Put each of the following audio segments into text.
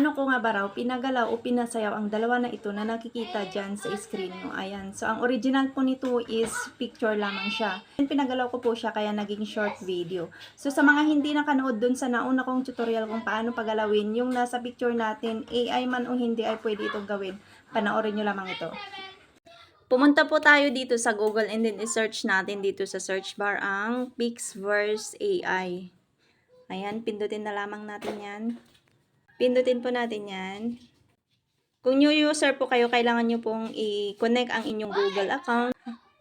paano ko nga ba raw pinagalaw o pinasayaw ang dalawa na ito na nakikita dyan sa screen nyo. Ayan. So, ang original po nito is picture lamang siya. And pinagalaw ko po siya kaya naging short video. So, sa mga hindi nakanood dun sa nauna kong tutorial kung paano pagalawin, yung nasa picture natin, AI man o hindi ay pwede itong gawin. Panoorin nyo lamang ito. Pumunta po tayo dito sa Google and then i-search natin dito sa search bar ang Pixverse AI. Ayan, pindutin na lamang natin yan. Pindutin po natin yan. Kung new user po kayo, kailangan nyo pong i-connect ang inyong Google account.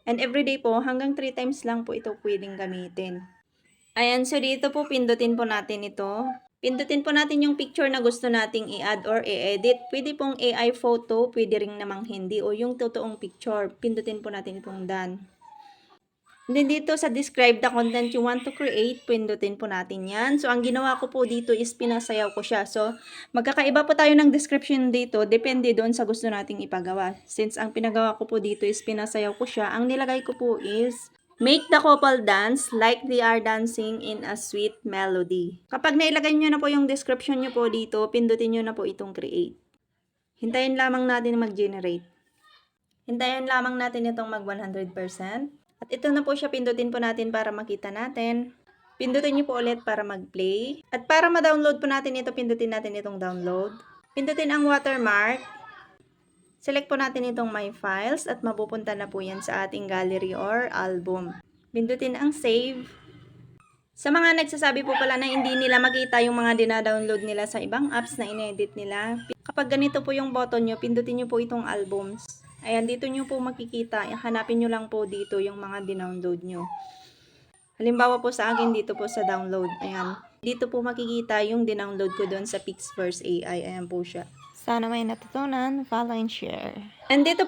And everyday po, hanggang 3 times lang po ito pwedeng gamitin. Ayan, so dito po pindutin po natin ito. Pindutin po natin yung picture na gusto nating i-add or i-edit. Pwede pong AI photo, pwede rin namang hindi o yung totoong picture. Pindutin po natin itong done. Then dito sa describe the content you want to create, pindutin po natin yan. So ang ginawa ko po dito is pinasayaw ko siya. So magkakaiba po tayo ng description dito, depende doon sa gusto nating ipagawa. Since ang pinagawa ko po dito is pinasayaw ko siya, ang nilagay ko po is Make the couple dance like they are dancing in a sweet melody. Kapag nailagay nyo na po yung description nyo po dito, pindutin nyo na po itong create. Hintayin lamang natin mag-generate. Hintayin lamang natin itong mag 100%. At ito na po siya, pindutin po natin para makita natin. Pindutin nyo po ulit para mag-play. At para ma-download po natin ito, pindutin natin itong download. Pindutin ang watermark. Select po natin itong My Files at mapupunta na po yan sa ating gallery or album. Pindutin ang Save. Sa mga nagsasabi po pala na hindi nila makita yung mga dinadownload nila sa ibang apps na inedit nila, kapag ganito po yung button nyo, pindutin nyo po itong albums. Ayan, dito nyo po makikita. Hanapin nyo lang po dito yung mga dinownload nyo. Halimbawa po sa akin dito po sa download. Ayan. Dito po makikita yung dinownload ko doon sa Pixverse AI. Ayan po siya. Sana may natutunan. Follow and share. And dito po